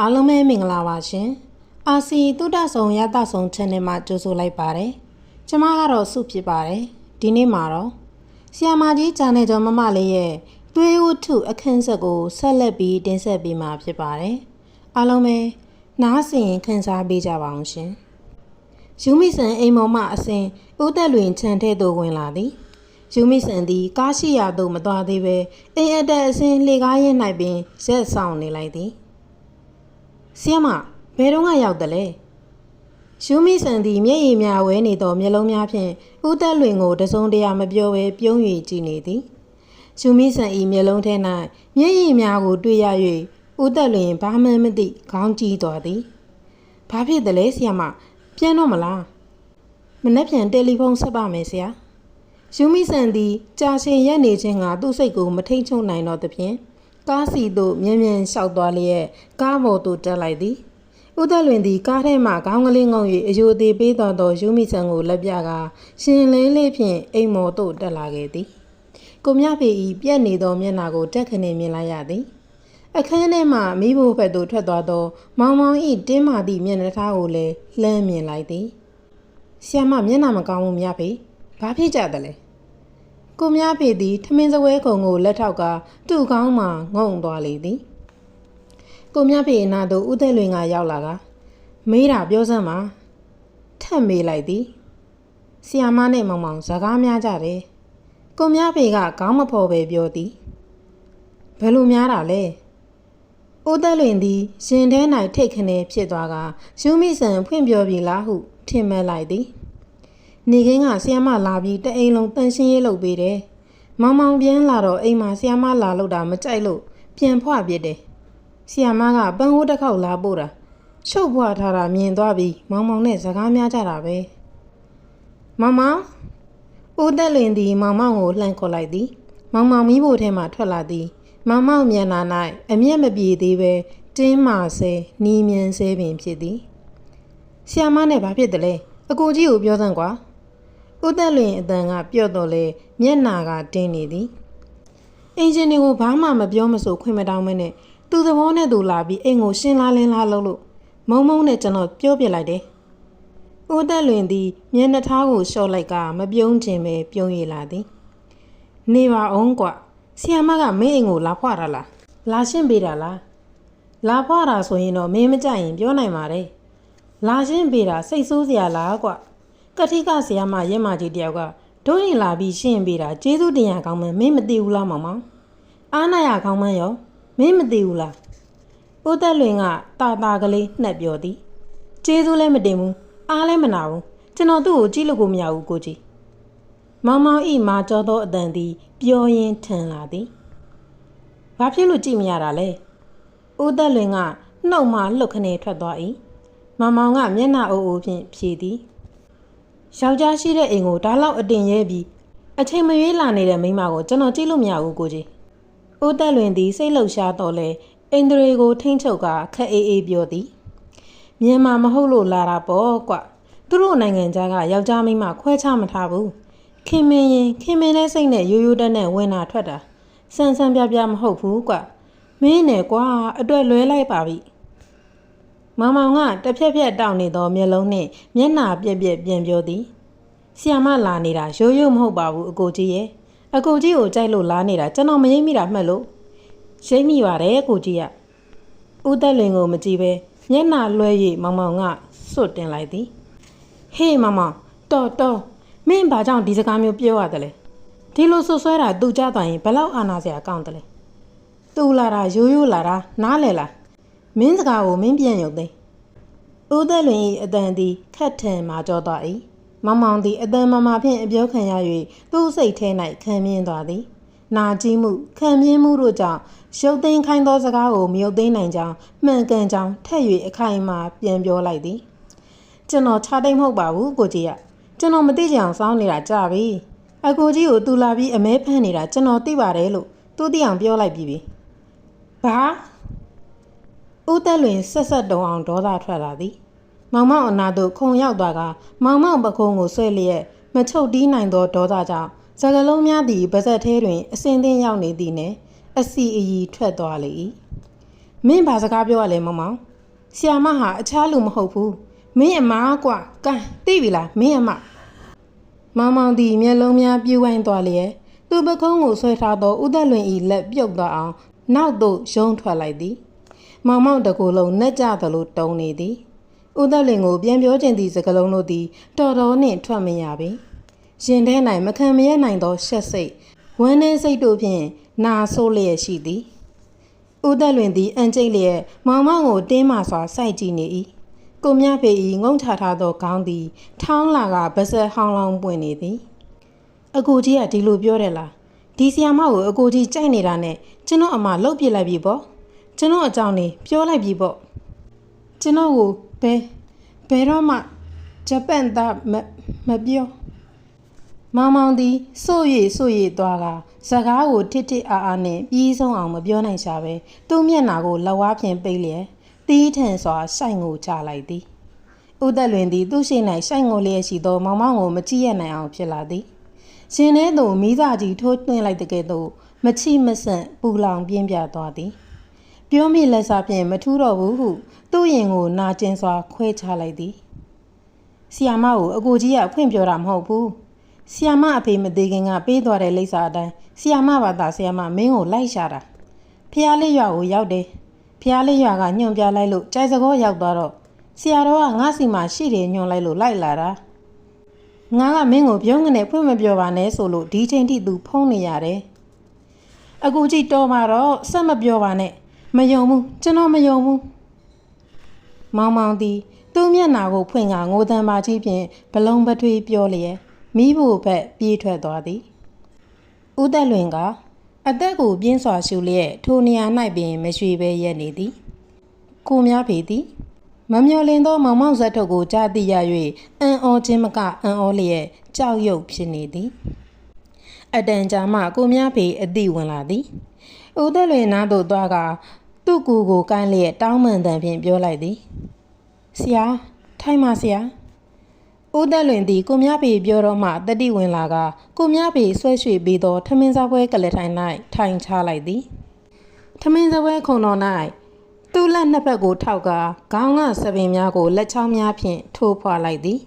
အားလုံးပဲမင်္ဂလာပါရှင်အာစီတုဒ္ဒဆောင်ရတဆောင် channel မှာကြိုဆိုလိုက်ပါတယ်ကျမကတော့စုဖြစ်ပါတယ်ဒီနေ့မှာတော့ဆီယာမာကြီးဂျာနယ်ကျော်မမလေးရဲ့သွေးဥထုအခန်းဆက်ကိုဆက်လက်ပြီးတင်ဆက်ပေးမှာဖြစ်ပါတယ်အားလုံးပဲနားဆင်ခန်းစားပေးကြပါအောင်ရှင်ယူမိဆန်အိမ်မော်မှအစဉ်ဦးသက်လွင်ခြံထဲသို့ဝင်လာသည်ယူမိဆန်သည်ကားရှိရာသို့မသွားသေးပဲအိမ်အတက်အစဉ်လှေကားရင်၌ပင်ရက်ဆောင်နေလိုက်သည် ဆီယမဘယ်တော့မှရောက်တယ်လဲရှူမီဆန်သည်မျက်ရည်များဝဲနေသောမျက်လုံးများဖြင့်ဦးသက်လွင်ကိုတစုံတရာမပြောဘဲပြုံး၍ကြည့်နေသည်ရှူမီဆန်၏မျက်လုံးထဲ၌မျက်ရည်များကိုတွေ့ရ၍ဦးသက်လွင်ဘာမှမသိခေါင်းကြီးသွားသည်ဘာဖြစ်တယ်လဲဆီယမပြန်တော့မလားမနေ့ပြန်တယ်လီဖုန်းဆက်ပါမယ်ဆရာရှူမီဆန်သည်ကြာရှည်ရက်နေခြင်းကသူ့စိတ်ကိုမထိန်ချုံနိုင်တော့သဖြင့် ကားစီသို့မြင်းမြန်းလျှောက်သွားလျက်ကားပေါ်သို့တက်လိုက်သည်ဥသက်လွင်သည်ကားထဲမှခေါင်းကလေးငုံ၍အယိုသေးပေးတော်သောယူမီဆန်ကိုလက်ပြကာရှင်လင်းလေးဖြင့်အိမ်မော်သို့တက်လာခဲ့သည်ကိုမြဖေဤပြက်နေသောမျက်နှာကိုတက်ခနေမြင်လိုက်ရသည်အခန်းထဲမှမိဖို့ဘက်သို့ထွက်သွားသော မောင်မောင်ဤတင်းမာသည့်မျက်နှာထားကိုလည်းလှမ်းမြင်လိုက်သည်ဆီယမမျက်နှာမကောင်းဘူးမြဖေဘာဖြစ်ကြတယ်လဲ ကိုများဖေသည်ထမင်းစပွဲကုံကိုလက်ထောက်ကသူ့ကောင်းမှငုံသွားလေသည်ကိုများဖေအနာသို့ဦးသက်လွင်ကရောက်လာကမေးတာပြောစမ်းပါထပ်မေးလိုက်သည်ဆီယာမနဲ့မောင်မောင်စကားများကြတယ်ကိုများဖေကခေါင်းမဖော်ပဲပြောသည်ဘယ်လိုများတာလဲဦးသက်လွင်သည်ရှင်ထဲ၌ထိတ်ခနဲဖြစ်သွားကယူမိဆန်ဖွင့်ပြောပြီလားဟုထင်မှတ်လိုက်သည် နေခင်းကဆီယမလာပြီးတအိမ်လုံးတန်ရှင်းရေးလုပ်ပေးတယ်။မောင်မောင်ပြန်လာတော့အိမ်မှာဆီယမလာလို့တာမကြိုက်လို့ပြန်ဖွပြစ်တယ်။ဆီယမကပန်းဟိုးတစ်ခေါက်လာပို့တာ။ချုပ်ဖွထားတာမြင်သွားပြီးမောင်မောင်နဲ့စကားများကြတာပဲ။မောင်မောင်ဦးသက်လင်သည်မောင်မောင်ကိုလှမ်းခေါ်လိုက်သည်။မောင်မောင်မီးဖို့ထဲမှထွက်လာသည်။မောင်မောင်မျက်နှာ၌အမျက်မပြေသေးပဲတင်းမာဆဲနီးမြန်းဆဲပင်ဖြစ်သည်။ဆီယမနဲ့ဘာဖြစ်တယ်လဲ။အကိုကြီးကိုပြောစမ်းကွာ။ ဦးသက်လွင်အတန်ကပြော့တော့လေမျက်နာကတင်းနေသည်အင်ဂျင်တွေကိုဘာမှမပြောမဆိုခွင့်မတောင်းမနဲ့သူ့သဘောနဲ့သူလာပြီးအိမ်ကိုရှင်းလားလင်းလားလုပ်လို့မုံမုံနဲ့ကျွန်တော်ပြောပြလိုက်တယ်ဦးသက်လွင်သည်မျက်နှာထားကိုလျှော့လိုက်ကမပြုံးခြင်းပဲပြုံးရလာသည်နေပါအောင်ကွဆီယမကမင်းအိမ်ကိုလာဖွာတာလားလာရှင်းပေးတာလားလာဖွာတာဆိုရင်တော့မင်းမကြိုက်ရင်ပြောနိုင်ပါတယ်လာရှင်းပေးတာစိတ်ဆိုးစရာလားကွ ကတိကဆရာမရဲမကြီးတယောက်ကဒုရင်လာပြီးရှင်းပေးတာကျေးဇူးတင်ရကောင်းမှန်းမင်းမသိဘူးလားမောင်မောင်အားနာရကောင်းမှန်းရောမင်းမသိဘူးလားဦးသက်လွင်ကတာတာကလေးနှက်ပြောသည်ကျေးဇူးလည်းမတင်ဘူးအားလည်းမနာဘူးကျွန်တော်သူ့ကိုကြည့်လို့ကိုမရဘူးကိုကြီးမောင်မောင်ဤမာကြောသောအတန်သည်ပျော်ရင်ထန်လာသည်ဘာဖြစ်လို့ကြည့်မရတာလဲဦးသက်လွင်ကနှုတ်မှလှုပ်ခနေထွက်သွား၏မောင်မောင်ကမျက်နှာအုပ်အုပ်ဖြင့်ဖြေသည် ယောက်ျားရှိတဲ့အိမ်ကိုဒါလောက်အတင်ရဲပြီးအချိန်မရွေးလာနေတဲ့မိန်းမကိုကျွန်တော်ကြည့်လို့မရဘူးကိုကြီး။ဦးသက်လွင်သည်စိတ်လှုပ်ရှားတော့လေအိန္ဒြေကိုထိမ့်ချုပ်ကခက်အေးအေးပြောသည်။မြန်မာမဟုတ်လို့လာတာပေါ့ကွ။သူတို့နိုင်ငံသားကယောက်ျားမိန်းမခွဲခြားမထားဘူး။ခင်မင်းရင်ခင်မင်းတဲ့စိတ်နဲ့ရိုးရိုးတက်နဲ့ဝင်တာထွက်တာ။ဆန်းဆန်းပြပြမဟုတ်ဘူးကွ။မင်းနဲ့ကွာအတွက်လွဲလိုက်ပါပြီ။ မောင်မောင်ကတစ်ဖြက်ဖြက်တောက်နေသောမျက်လုံးနှင့်မျက်နှာပြက်ပြက်ပြန်ပြောသည်ဆီယမလာနေတာရိုးရိုးမဟုတ်ပါဘူးအကိုကြီးရဲ့အကိုကြီးကိုကြိုက်လို့လာနေတာကျွန်တော်မရိပ်မိတာမှတ်လို့ရိပ်မိပါတယ်အကိုကြီးကဦးသက်လင်ကိုမကြည့်ပဲမျက်နှာလွှဲ၍မောင်မောင်ကစွတ်တင်လိုက်သည်ဟေးမောင်မောင်တော်တော်မင်းဘာကြောင့်ဒီစကားမျိုးပြောရတယ်လဲဒီလိုဆွဆွဲတာသူကြသွားရင်ဘယ်လောက်အာနာစရာကောင်းတယ်လဲသူလာတာရိုးရိုးလာတာနားလေလားမင်းစကားကိုမင်းပြန်ရုံသိ ဦးသက်လွင်၏အတန်သည်ခက်ထန်မာကြောသွား၏မောင်မောင်သည်အတန်မမာဖြင့်အပြောခံရ၍သူ့စိတ်ထဲ၌ခံမြင်သွားသည်နာကြည့်မှုခံမြင်မှုတို့ကြောင့်ရုပ်သိမ်းခိုင်းသောစကားကိုမရုပ်သိမ်းနိုင်ကြောင်းမှန်ကန်ကြောင်းထက်၍အခိုင်အမာပြန်ပြောလိုက်သည်ကျွန်တော်ခြားတိတ်မဟုတ်ပါဘူးကိုကြီးကကျွန်တော်မသိကြအောင်စောင်းနေတာကြပြီအကိုကြီးကိုသူလာပြီးအမဲဖမ်းနေတာကျွန်တော်သိပါတယ်လို့သူသိအောင်ပြောလိုက်ပြီးပြီဘာ ဦးသက်လွင်ဆက်ဆက်တုံအောင်ဒေါသထွက်လာသည်မောင်မောင်အနာတို့ခုံရောက်သွားကမောင်မောင်ပခုံးကိုဆွဲလျက်မချုပ်တီးနိုင်သောဒေါသကြောင့်စကလုံးများသည့်ပါဇက်သေးတွင်အစင်းသင်းရောက်နေသည်နှင့်အစီအီထွက်သွားလေ၏မင်းဘာစကားပြောရလဲမောင်မောင်ဆီယာမဟာအခြားလူမဟုတ်ဘူးမင်းအမကွာကဲသိပြီလားမင်းအမမောင်မောင်ဒီမျက်လုံးများပြူဝိုင်းသွားလျက်သူ့ပကုံးကိုဆွဲထားသောဥသက်လွင်ဤလက်ပြုတ်သွားအောင်နောက်သို့ရုံးထွက်လိုက်သည် မောင်မောင်တကူလုံးနှက်ကြသလိုတုံနေသည်ဥသက်လင်ကိုပြန်ပြောခြင်းသည့်စကလုံးတို့သည်တော်တော်နှင့်ထွက်မရပေရှင်ထဲ၌မခံမရနိုင်သောရှက်စိတ်ဝမ်းနည်းစိတ်တို့ဖြင့်နာဆိုးလျက်ရှိသည်ဥသက်လွင်သည်အန်ကျိတ်လျက်မောင်မောင်ကိုတင်းမာစွာစိုက်ကြည့်နေ၏ကိုမြဖေ၏ငုံချထားသောခေါင်းသည် ထောင်းလာကဗစက်ဟောင်းလောင်းပွင့်နေသည်အကူကြီးကဒီလိုပြောတယ်လားဒီဆီယာမကိုအကူကြီးကြိုက်နေတာနဲ့ကျွန်တော်အမလှုပ်ပြစ်လိုက်ပြီပေါ့ ကျွန်တော်အကြောင်းနေပြောလိုက်ပြီပေါ့ကျွန်တော်ကိုဘယ်ဘယ်တော့မှဂျပန်သားမမပြောမောင်မောင်သည်ဆို့ရဆို့ရသွားကစကားကိုတစ်တစ်အားအားနဲ့ပြီးဆုံးအောင်မပြောနိုင်ရှာပဲသူ့မျက်နှာကိုလက်ဝါးဖြင့်ပိတ်လျက်တီးထန်စွာစိုက်ငိုချလိုက်သည်ဥသက်လွင်သည်သူ့ရှိ၌စိုက်ငိုလျက်ရှိသောမောင်မောင်ကိုမကြည့်ရနိုင်အောင်ဖြစ်လာသည်ရှင်ထဲသို့မိစာကြီးထိုးသွင်းလိုက်တဲ့ကဲ့သို့မချိမဆန့်ပူလောင်ပြင်းပြသွားသည် ပြောမိလက်စားဖြင့်မထူးတော့ဘူးဟုသူ့ရင်ကိုနာကျင်စွာ ခွဲချလိုက်သည်ဆီယာမကိုအကိုကြီးကဖွင့်ပြောတာမဟုတ်ဘူးဆီယာမအဖေမသေးခင်ကပေးသွားတဲ့လိပ်စာအတိုင်းဆီယာမဘာသာဆီယာမမင်းကိုလိုက်ရှာတာဖျားလေးရွာကိုရောက်တယ်ဖျားလေးရွာကညွန်ပြလိုက်လို့ကြိုက်စကောရောက်သွားတော့ဆီယာတော်ကငါ့စီမှာရှိတယ်ညွန်လိုက်လို့လိုက်လာတာငါကမင်းကိုပြုံးကနေဖွင့်မပြောပါနဲ့ဆိုလို့ဒီချိန်ထိသူဖုံးနေရတယ်။အခုကြည့်တော်မှာတော့ဆက်မပြောပါနဲ့။ မယုံဘူးကျွန်တော်မယုံဘူး။မောင်မောင်သည်သူ့မျက်နှာကိုဖွင့်ကငိုတံပါကြီးဖြင့်ဘလုံးပထွေးပြောလျက်မိဖို့ဘက်ပြေးထွက်သွားသည်။ဦးသက်လွင်ကအသက်ကိုပြင်းစွာရှူလျက်ထိုနေရာ၌ပင်မရွှေပဲရက်နေသည်။ကိုများပေသည်မမျော်လင်သောမောင်မောင်ဇက်ထုတ်ကိုကြားသိရ၍အံ့ဩခြင်းမကအံ့ဩလျက်ကြောက်ရွံ့ဖြစ်နေသည်အတန်ကြာမှကိုမြဖေအသည့်ဝင်လာသည်ဦးသက်လွင်နားသို့သွားက သူ့ကူကိုကိုင်းလျက်တောင်းပန်တန်ဖြင့်ပြောလိုက်သည်ဆရာထိုင်ပါဆရာဦးသက်လွင်သည်ကိုမြဖေပြောတော့မှတတိဝင်လာကကိုမြဖေဆွဲရွှေပြီးသောထမင်းစားပွဲကလေးထိုင်၌ထိုင်ချလိုက်သည်ထမင်းစပွဲခုံတော်၌သူ့လက်နှစ်ဖက်ကိုထောက်ကခေါင်းကစပင်များကိုလက်ချောင်းများဖြင့်ထိုးဖွာလိုက်သည်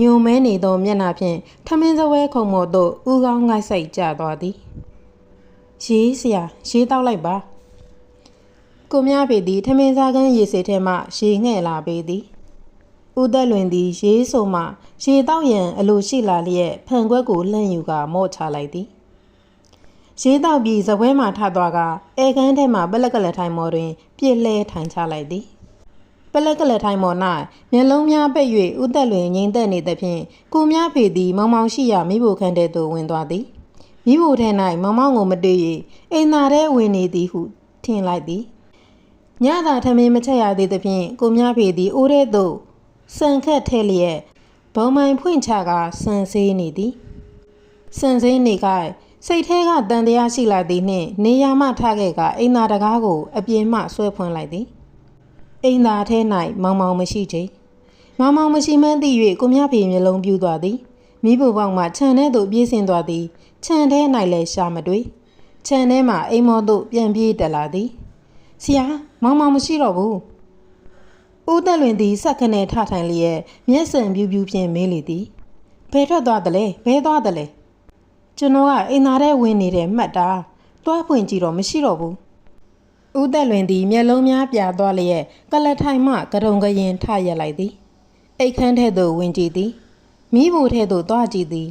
ညုံမဲနေသောမျက်နှာဖြင့်ထမင်းစပွဲခုံပေါ်သို့ဥကောင်းငိုက်ဆိုင်ကျသွားသည်ရေးစရာရေးတောက်လိုက်ပါ ကိုမြပေသည်ထမင်းစားကန်းရေစေထဲမှရေငှဲ့လာပေသည်ဦးသက်လွင်သည်ရေးဆိုမှရေတောက်ရန်အလိုရှိလာလျက်ဖန်ခွက်ကိုလှန့်ယူကမော့ချလိုက်သည်ရေးတောက်ပြီးဇပွဲမှထသွားကအဲကန်းထဲမှပလက်ကလက်ထိုင်မော်တွင်ပြစ်လဲထိုင်ချလိုက်သည်ပလက်ကလက်ထိုင်မော်၌မျက်လုံးများပိတ်၍ဥသက်လွင်ငိမ့်သက်နေသဖြင့်ကိုများဖေသည်မောင်မောင်ရှိရာမိဖို့ခန်းထဲသို့ဝင်သွားသည်မိဖို့ထဲ၌မောင်မောင်ကိုမတွေ့၍အိမ်သာထဲဝင်နေသည်ဟုထင်လိုက်သည် ညသာထမင်းမချက်ရသေးသဖြင့်ကိုများဖေသည်အိုးထဲသို့ဆန်ခတ်ထဲလျက်ဘုံမိုင်ဖွင့်ချကဆန်ဆေးနေသည်စံစင်းနေကစိတ်ထဲကတန်တရားရှိလာသည်နှင့်နေရာမှထခဲ့ကအိမ်သာတကားကိုအပြင်မှဆွဲဖွင့်လိုက်သည်အိမ်သာထဲ၌မောင်မောင်မရှိချေမောင်မောင်မရှိမှန်းသိ၍ကိုမြဖေမျက်လုံးပြူသွားသည်မိဖို့ပေါက်မှခြံထဲသို့ပြေးဆင်းသွားသည်ခြံထဲ၌လည်းရှာမတွေ့ခြံထဲမှအိမ်မော်သို့ပြန်ပြေးတက်လာသည် ဆရာမောင်မောင်မရှိတော့ဘူးဦးသက်လွင်သည်စက်ခနဲ့ထထိုင်လျက်မျက်စံပြူးပြူးဖြင့်မေးလေသည်ဘယ်ထွက်သွားသလဲဘယ်သွားသလဲကျွန်တော်ကအိမ်သားထဲဝင်နေတယ်မှတ်တာတွားဖွင့်ကြည့်တော့မရှိတော့ဘူးဦးသက်လွင်သည်မျက်လုံးများပြာသွားလျက်ကလထိုင်မှကရုံကရင်ထရက်လိုက်သည်အိတ်ခမ်းထဲသို့ဝင်ကြည့်သည်မိဖို့ထဲသို့သွားကြည့်သည်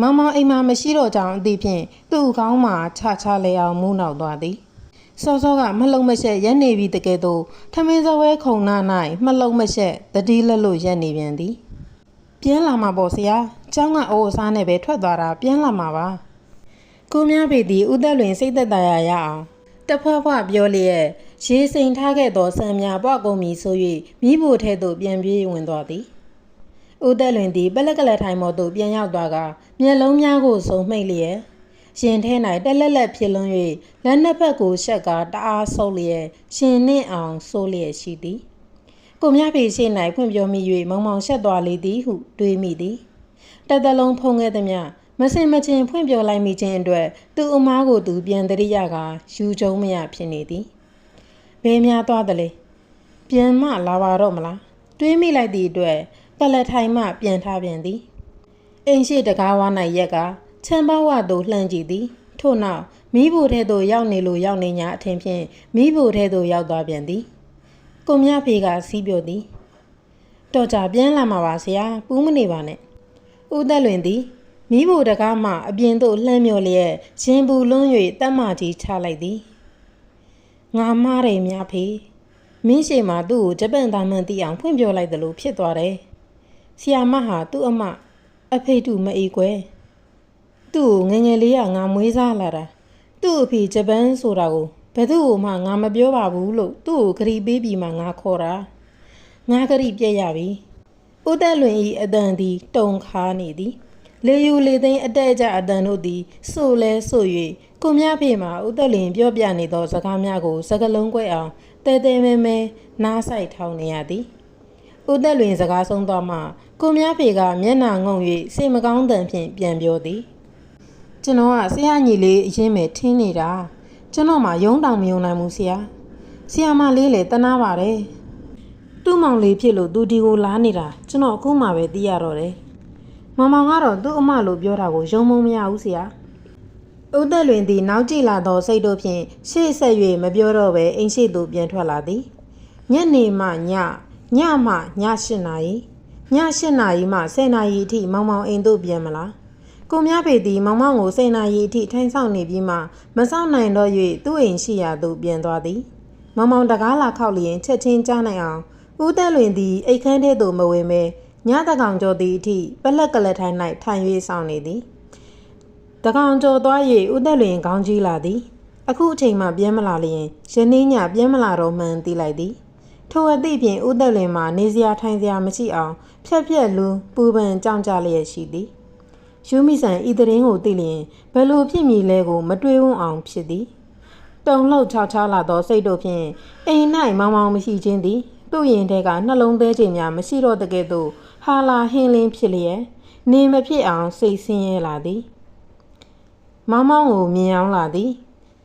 မောင်မောင်အိမ်မှာမရှိတော့ကြောင်းအသိဖြင့်သူ့ကောင်းမှချချလဲအောင်မူးနောက်သွားသည် စောစောကမလုံမရှက်ရက်နေပြီတကယ်တော့ထမင်းစပွဲခုံနာ၌မလုံမရှက်တတိလက်လို့ရက်နေပြန်သည်ပြန်လာမှာပေါ့ဆရာ။ကျောင်းကအိုးအစားနဲ့ပဲထွက်သွားတာပြန်လာမှာပါ။ကိုမြဖေသည်ဥသက်လွင်စိတ်သက်သာရရအောင်တဖွားဖွားပြောလျက်ရေစိန်ထားခဲ့သောဆံများပွားကုန်ပြီဆို၍မိဖို့ထဲသို့ပြန်ပြေးဝင်သွားသည်။ဥသက်လွင်သည်ပလက်ကလက်ထိုင်မော်သို့ပြန်ရောက်သွားကမျက်လုံးများကိုစုံမှိတ်လျက် ရှင်ထဲ၌တက်လက်လက်ဖြစ်လွန်း၍လက်နှစ်ဖက်ကိုရှက်ကတအားဆုပ်လျက်ရှင်နှင့်အောင်ဆိုးလျက်ရှိသည်။ကိုမြဖေရှိ၌ဖွင့်ပြောမိ၍မောင်မောင်ရှက်သွားလေသည်ဟုတွေးမိသည်တသက်လုံးဖုံးခဲ့သည်မြမစင်မချင်းဖွင့်ပြောလိုက်မိခြင်းအတွက်သူ့အမားကိုသူပြန်တရိရကယူကျုံမရဖြစ်နေသည်ဘယ်များသွားသလဲပပြန်မလာပါတော့မလားတွေးမိလိုက်သည့်အတွက်ပလက်ထိုင်မှပြန်ထားပြန်သည်အိမ်ရှိတကားဝါ၌ရက်က ချမ်းပေါဝသို့လှမ်းကြည့်သည်ထို့နောက်မိဖို့ထဲသို့ရောက်နေလို့ရောက်နေ냐အထင်ဖြင့်မိဖို့ထဲသို့ရောက်သွားပြန်သည်ကိုမြဖေကစီးပြသည်တော်ကြပြန်လာမှာပါဆရာပူးမနေပါနဲ့ဦးသက်လွင်သည်မိဖို့တကားမှအပြင်သို့လှမ်းမြော်လျက်ရင်ပူလွန်း၍တက်မကြီးချလိုက်သည်ငါမားတယ်များဖေမင်းရှိမှသူ့ကိုဂျပန်သားမှန်သိအောင်ဖွင့်ပြောလိုက်သလိုဖြစ်သွားတယ်ဆီယာမဟာသူ့အမအဖေတူမအေးကွယ် သူ့ကိုငယ်ငယ်လေးကငါမွေးစားလာတာသူ့အဖေဂျပန်ဆိုတာကိုဘယ်သူ့ကိုမှငါမပြောပါဘူးလို့သူ့ကိုဂရီပေးပြီးမှငါခေါ်တာငါဂရီပြက်ရပြီဦးသက်လွင်ဤအတန်သည်တုံခါနေသည်လေယူလေသိန်းအတက်အကျအတန်တို့သည်ဆိုလဲဆို၍ကိုမြဖေမှာဦးသက်လင်ပြောပြနေသောစကားများကိုစကလုံးကွဲအောင်တဲတဲမဲမဲနားဆိုင်ထောင်နေရသည်ဦးသက်လွင်စကားဆုံးသွားမှကိုမြဖေကမျက်နှာငုံ၍စိတ်မကောင်းသံဖြင့်ပြန်ပြောသည် ကျွန်တော်ကဆရာညီလေးအရင်ပဲထင်းနေတာကျွန်တော်မှယုံတောင်မယုံနိုင်ဘူးဆရာဆရာမလေးလည်းတနာပါတယ်သူ့မောင်လေးဖြစ်လို့သူဒီကိုလာနေတာကျွန်တော်အခုမှပဲသိရတော့တယ်မင်မောင်ကတော့သူ့အမလို့ပြောတာကိုယုံမုံမရဘူးဆရာဦးသက်လွင်သည်နောက်ကြည့်လာသောစိတ်တို့ဖြင့်ရှေ့ဆက်၍မပြောတော့ဘဲအိမ်ရှိသို့ပြန်ထွက်လာသည်ညနေမှညညမှည၈နာရီည၈နာရီမှ၁၀နာရီအထိမောင်မောင်အိမ်သို့ပြန်မလား ကိုမြဖေသည်မောင်မောင်ကို၁၀နာရီအထိထိုင်ဆောင်နေပြီးမှမဆောင်နိုင်တော့၍သူ့အိမ်ရှိရာသို့ပြန်သွားသည်မောင်မောင်တကားလာခောက်လျင်ချက်ချင်းကြားနိုင်အောင်ဦးသက်လွင်သည်အိတ်ခမ်းထဲသို့မဝင်မဲညတကောင်ကျော်သည့်အထိပလက်ကလက်ထိုင်၌ထိုင်၍ဆောင်နေသည်တကောင်ကျော်သွား၍ဦးသက်လွင်ခေါင်းကြီးလာသည် အခုအချိန်မှပြန်မလာလျင်ယနေ့ညပြန်မလာတော့မှန်းသိလိုက်သည်ထိုအသည့်ဖြင့်ဦးသက်လွင်မှနေစရာထိုင်စရာမရှိအောင်ဖြက်ဖြက်လူပူပန်ကြောင်ကြလျက်ရှိသည် ယူမိဆန်ဤတရင်ကိုသိလျင်ဘယ်လိုဖြစ်မည်လဲကို မတွေးဝန်းအောင်ဖြစ်သည်တုံလှုပ်ချောက်ချားလာသောစိတ်တို့ဖြင့်အိမ်၌မောင်မောင်မရှိခြင်းသည်သူ့ရင်ထဲကနှလုံးသေးခြင်းများမရှိတော့တကယ်သို့ဟာလာဟင်းလင်းဖြစ်လျက်နေမဖြစ်အောင်စိတ်ဆင်းရဲလာသည်မောင်မောင်ကိုမြင်အောင်လာသည်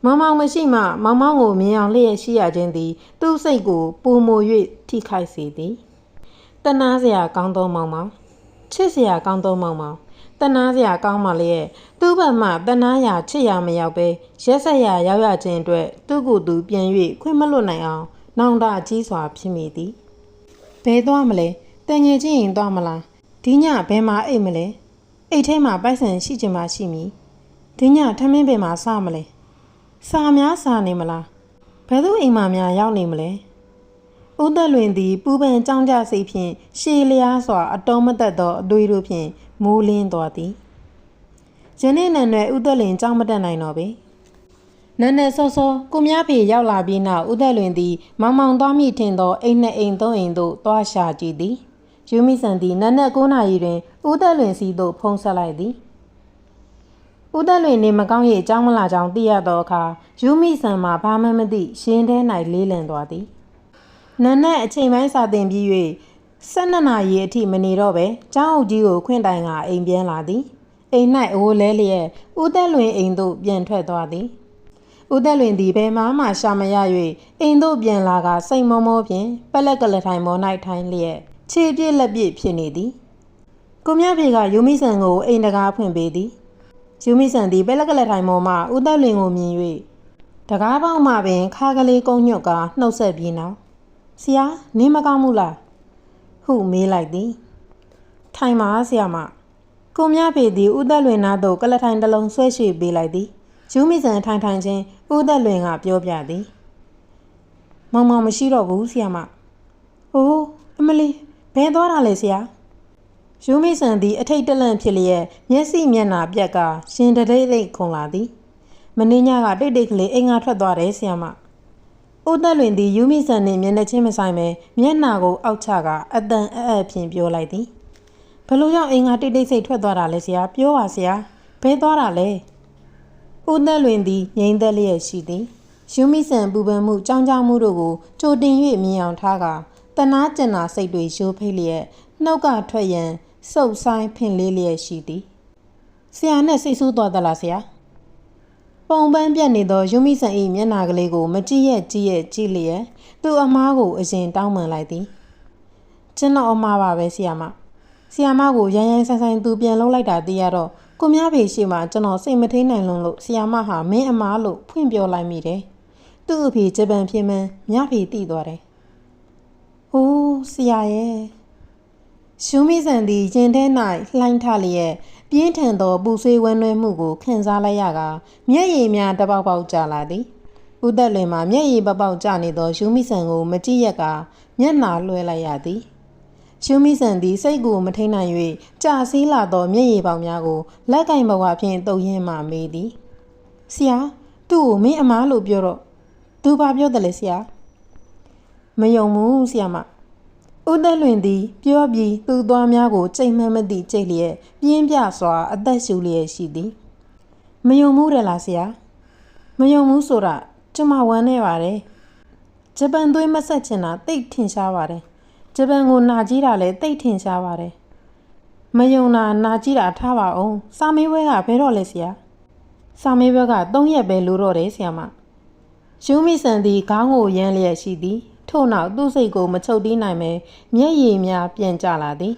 မောင်မောင်မရှိမှမောင်မောင်ကိုမြင်အောင်လျက်ရှိရခြင်းသည် သူ့စိတ်ကိုပူမို၍ထိခိုက်စေသည်တနာစရာကောင်းသောမောင်မောင်ချစ်စရာကောင်းသောမောင်မောင် တနာစရာကောင်းမှလည်းသူ့ဘက်မှတနာရာချစ်ရာမရောက်ပဲရက်ဆက်ရာရောက်ရခြင်းအတွက်သူ့ကိုယ်သူပြန်၍ခွင့်မလွတ်နိုင်အောင်နောင်တကြီးစွာဖြစ်မိသည်ဘဲသွားမလဲတန်ငယ်ချင်းရင်သွားမလားဒီညဘယ်မှာအိတ်မလဲအိတ်ထဲမှာပိုက်ဆံရှိချင်မှရှိမည်ဒီညထမင်းပင်မှာစားမလဲစားများစားနေမလားဘယ်သူအိမ်မှာများရောက်နေမလဲဦးသက်လွင်သည်ပူပန်ကြောင်းကြစိတ်ဖြင့်ရှေးလျားစွာအတော်မသက်သောအသွေးတို့ဖြင့် မိုးလင်းသွားသည်ယနေ့နံနွယ်ဦးသက်လင်ကြောင်းမတက်နိုင်တော့ပေနန်းနဲ့စောစောကိုမြဖေရောက်လာပြီးနောက်ဦးသက်လွင်သည်မောင်မောင်သွားမိထင်သောအိမ်နှစ်အိမ်သုံးအိမ်သို့သွားရှာကြည့်သည်ယူမိဆန်သည်နန်းနဲ့9နာရီတွင်ဦးသက်လွင်စီသို့ဖုန်းဆက်လိုက်သည်ဦးသက်လွင်နေမကောင်း၍အကြောင်းမလာကြောင်းသိရသောအခါယူမိဆန်မှဘာမှမသိရှင်ထဲ၌လေးလံသွားသည်နန်းနဲ့အချိန်ပိုင်းစာတင်ပြီး၍ 12နာရီအထိမနေတော့ပဲကျောင်းအုပ်ကြီးကိုခွင့်တိုင်ကအိမ်ပြန်လာသည်အိမ်၌အိုးလဲလျက်ဦးသက်လွင်အိမ်သို့ပြန်ထွက်သွားသည်ဦးသက်လွင်သည်ဘယ်မှမှရှာမရ၍အိမ်သို့ပြန်လာကစိတ်မောမောဖြင့်ပလက်ကလထိုင်မော၌ထိုင်လျက်ခြေပြည့်လက်ပြည့်ဖြစ်နေသည်ကိုမြဖေကယူမိဆန်ကိုအိမ်တကားဖွင့်ပေးသည်ယူမိဆန်သည်ပလက်ကလထိုင်မောမှဦးသက်လွင်ကိုမြင်၍တကားပေါက်မှပင်ခါကလေးကုန်းညွတ်ကနှုတ်ဆက်ပြီးနောက်ဆရာနင်းမကောင်းဘူးလား ဟုမေးလိုက်သည်ထိုင်ပါဆရာမကိုမြဖေသည်ဦးသက်လွင်နာသို့ကလထိုင်တစ်လုံးဆွဲရွှေ့ပေးလိုက်သည်ယူမိဆန်ထိုင်ထိုင်ချင်းဦးသက်လွင်ကပြောပြသည်မောင်မောင်မရှိတော့ဘူးဆရာမအိုးအမလီဘယ်သွားတာလဲဆရာယူမိဆန်သည်အထိတ်တလန့်ဖြစ်လျက်မျက်စိမျက်နှာပြက်ကရှင်တရိတ်ရိတ်ခုန်လာသည်မင်းညကတိတ်တိတ်ကလေးအိမ်ကထွက်သွားတယ်ဆရာမ ဦးသက်လွင်သည်ယူမိဆန်နှင့်မျက်နှာချင်းမဆိုင်ပဲမျက်နှာကိုအောက်ချကအတန်အအပ်ဖြင့်ပြောလိုက်သည်ဘလို့ကြောင့်အိမ်ကတိတ်တိတ်စိတ်ထွက်သွားတာလဲဆရာပြောပါဆရာဘဲသွားတာလဲဦးသက်လွင်သည်ငိမ့်သက်လျက်ရှိသည်ယူမိဆန်ပူပန်မှုကြောင်းကြောင်းမှုတို့ကိုကြိုတင်၍မြင်အောင်ထားကတနာကျင်နာစိတ်တွေရိုးဖိတ်လျက်နှုတ်ကထွက်ရန်စုပ်ဆိုင်ဖင်လေးလျက်ရှိသည်ဆရာနဲ့စိတ်ဆိုးသွားသလားဆရာ ပုံပန်းပြတ်နေသောယူမိဆန်၏မျက်နှာကလေးကို မကြည့်ရဲ့ကြည့်ရဲ့ကြည့်လျက်သူ့အမားကိုအရင်တောင်းပန်လိုက်သည်ကျွန်တော်အမားပါပဲဆီယာမဆီယာမကိုရန်ရန်ဆန်ဆန်သူပြန်လုံးလိုက်တာသိရတော့ကိုများဖေရှိမှကျွန်တော်စိတ်မထိန်နိုင်လွန်းလို့ဆီယာမဟာမင်းအမားလို့ဖွင့်ပြောလိုက်မိတယ်သူ့အဖေဂျပန်ဖြစ်မှန်းမြဖေသိသွားတယ်ဟိုးဆီယာရဲ့ရှုံးမိဆန်သည်ရင်ထဲ၌လှိုင်းထလျက် ပြင်းထန်သောပူဆွေးဝန်းနွဲမှုကိုခံစားလိုက်ရကမျက်ရည်များတပေါက်ပေါက်ကျလာသည်ဥသက်လွင်မှာမျက်ရည်ပပေါက်ကျနေသောရှုံးမိဆန်ကိုမကြည့်ရက်ကမျက်နှာလွှဲလိုက်ရသည်ရှုံးမိဆန်သည်စိတ်ကိုမထိန်နိုင်၍ကြာစည်းလာသောမျက်ရည်ပေါက်များကိုလက်ကင်ဘဝဖြင့်တုပ်ရင်းမှမေးသည်ဆရာသူ့ကိုမင်းအမားလို့ပြောတော့သူဘာပြောတယ်လဲဆရာမယုံဘူးဆရာမ ဦးသက်လွင်သည် ပြောပြီးသူ့သွားများကိုကြိတ်မှန်းမသည့်ကြိတ်လျက်ပြင်းပြစွာ အသက်ရှူလျက်ရှိသည်မယုံမှုတယ်လားဆရာမယုံမှုဆိုတာကျမဝမ်းနေပါတယ်ဂျပန်သွေးမဆက်ချင်တာတိတ်ထင်ရှားပါတယ်ဂျပန်ကိုနာကြီးတာလည်းတိတ်ထင်ရှားပါတယ်မယုံတာနာကြီးတာထားပါအောင်စာမေးပွဲကဘယ်တော့လဲဆရာစာမေးပွဲက3ရက်ပဲလို့တော့တယ်ဆရာမယူမိဆန်သည်ခေါင်းကိုရမ်းလျက်ရှိသည် ထို့နောက်သူ့စိတ်ကိုမချုပ်တီးနိုင်ပဲမျက်ရည်များပြန်ကျလာသည်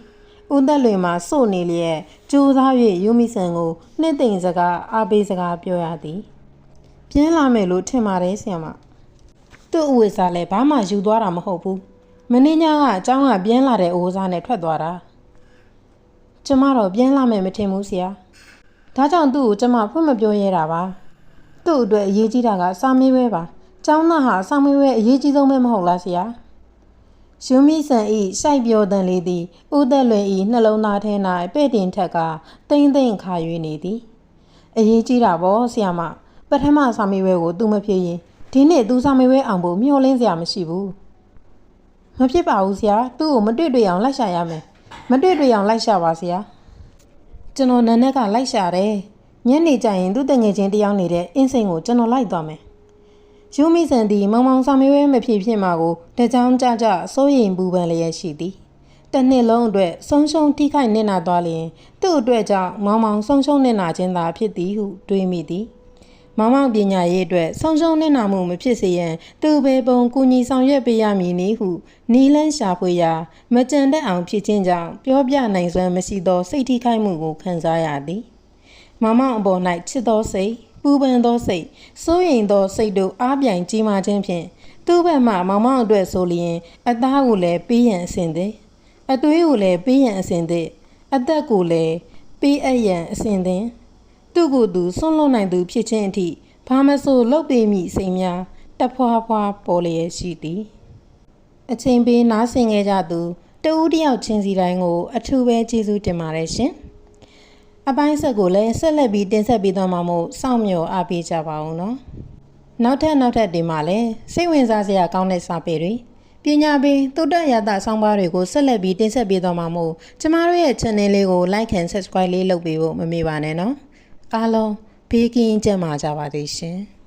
ဦးသက်လွင်မှာစို့နေလျက်ကြိုးစား၍ယူမိဆန်ကိုနှစ်သိမ့်စကားအားပေးစကားပြောရသည်ပြင်းလာမယ်လို့ထင်ပါတယ်ဆရာမသူ့အဝိစားလည်းဘာမှယူသွားတာမဟုတ်ဘူးမင်းညကအเจ้าကပြင်းလာတဲ့အိုးစားနဲ့ထွက်သွားတာကျမတော့ပြင်းလာမယ်မထင်ဘူးဆရာဒါကြောင့်သူ့ကိုကျမဖွင့်မပြောရဲတာပါ သူ့အတွက်အရေးကြီးတာကစာမေးပွဲပါ။ ကျောင်းသားဟာစာမေးပွဲအရေးကြီးဆုံးပဲမဟုတ်လားဆရာ။ယူမီဆန်ဤရှိုက်ပြောတန်လေးသည်ဥသက်လွင်ဤနှလုံးသားထဲ၌ပဲ့တင်ထက်ကတိမ့်သိမ့်ခါ၍နေသည်။အရေးကြီးတာပေါ့ဆရာမ။ပထမစာမေးပွဲကိုသူမဖြေရင်ဒီနေ့သူစာမေးပွဲအောင်ဖို့မျှော်လင့်စရာမရှိဘူး။မဖြစ်ပါဘူးဆရာ။သူ့ကိုမတွေ့တွေ့အောင်လိုက်ရှာရမယ်။မတွေ့တွေ့အောင်လိုက်ရှာပါဆရာ။ကျွန်တော်နန်းနက်ကလိုက်ရှာတယ်။ညနေကျရင်သူ့တငယ်ချင်းတယောက်နေတဲ့အင်းစိန်ကိုကျွန်တော်လိုက်သွားမယ်။ ယူမိဆန်သည်မောင်မောင်စာမေးပွဲမဖြစ်ဖြစ်မှာကိုတကြောင်ကြကြစိုးရိမ်ပူပန်လျက်ရှိသည်။တစ်နှစ်လုံးအတွက်ဆုံးရှုံးထိခိုက်နစ်နာသွားလျင်သူ့အတွက်ကြောင့်မောင်မောင်ဆုံးရှုံးနစ်နာခြင်းသာဖြစ်သည်ဟုတွေးမိသည်။မောင်မောင်ပညာရေးအတွက်ဆုံးရှုံးနစ်နာမှုမဖြစ်စေရန်သူဘယ်ပုံကူညီဆောင်ရွက်ပေးရမည်နည်းဟုနီလန်းရှာဖွေရာမကြံတတ်အောင်ဖြစ်ခြင်းကြောင့်ပြောပြနိုင်စွမ်းမရှိသောစိတ်ထိခိုက်မှုကိုခံစားရသည်။မမအပေါ်၌ချစ်သောစိတ် ပူပန်သောစိတ်စိုးရိမ်သောစိတ်တို့အားပြိုင်ကြီးမားခြင်းဖြင့်သူ့ဘက်မှမောင်မောင်အတွက်ဆိုလျင် အသားကိုလည်းပေးရန်အစဉ်သည်အသွေးကိုလည်းပေးရန်အစဉ်သည်အသက်ကိုလည်းပေးအပ်ရန်အစဉ်သည်သူ့ကိုယ်သူဆွန့်လွတ်နိုင်သူဖြစ်ခြင်းအထိဘာမဆိုလုပ်ပေးမိစိတ်များတဖွာဖွာပေါ်လျက်ရှိသည်အချိန်ပေးနားဆင်ခဲ့ကြသူတဦးတစ်ယောက်ချင်းစီတိုင်းကို အထူးပဲကျေးဇူးတင်ပါတယ်ရှင်။ အပိုင်းဆက်ကိုလည်းဆက်လက်ပြီးတင်ဆက်ပေးသွားမှာမို့စောင့်မျှော်အားပေးကြပါဦးနော်။နောက်ထပ်နောက်ထပ်တင်မှာလည်းစိတ်ဝင်စားစရာကောင်းတဲ့စာပေတွေပညာပေးသုတ္တရတဆောင်းပါးတွေကိုဆက်လက်ပြီးတင်ဆက်ပေးသွားမှာမို့ကျမတို့ရဲ့ channel လေးကို like and subscribe လေးလုပ်ပေးဖို့မမေ့ပါနဲ့နော်။အားလုံးဘေးကင်းကြမှာကြပါသေးရှင်။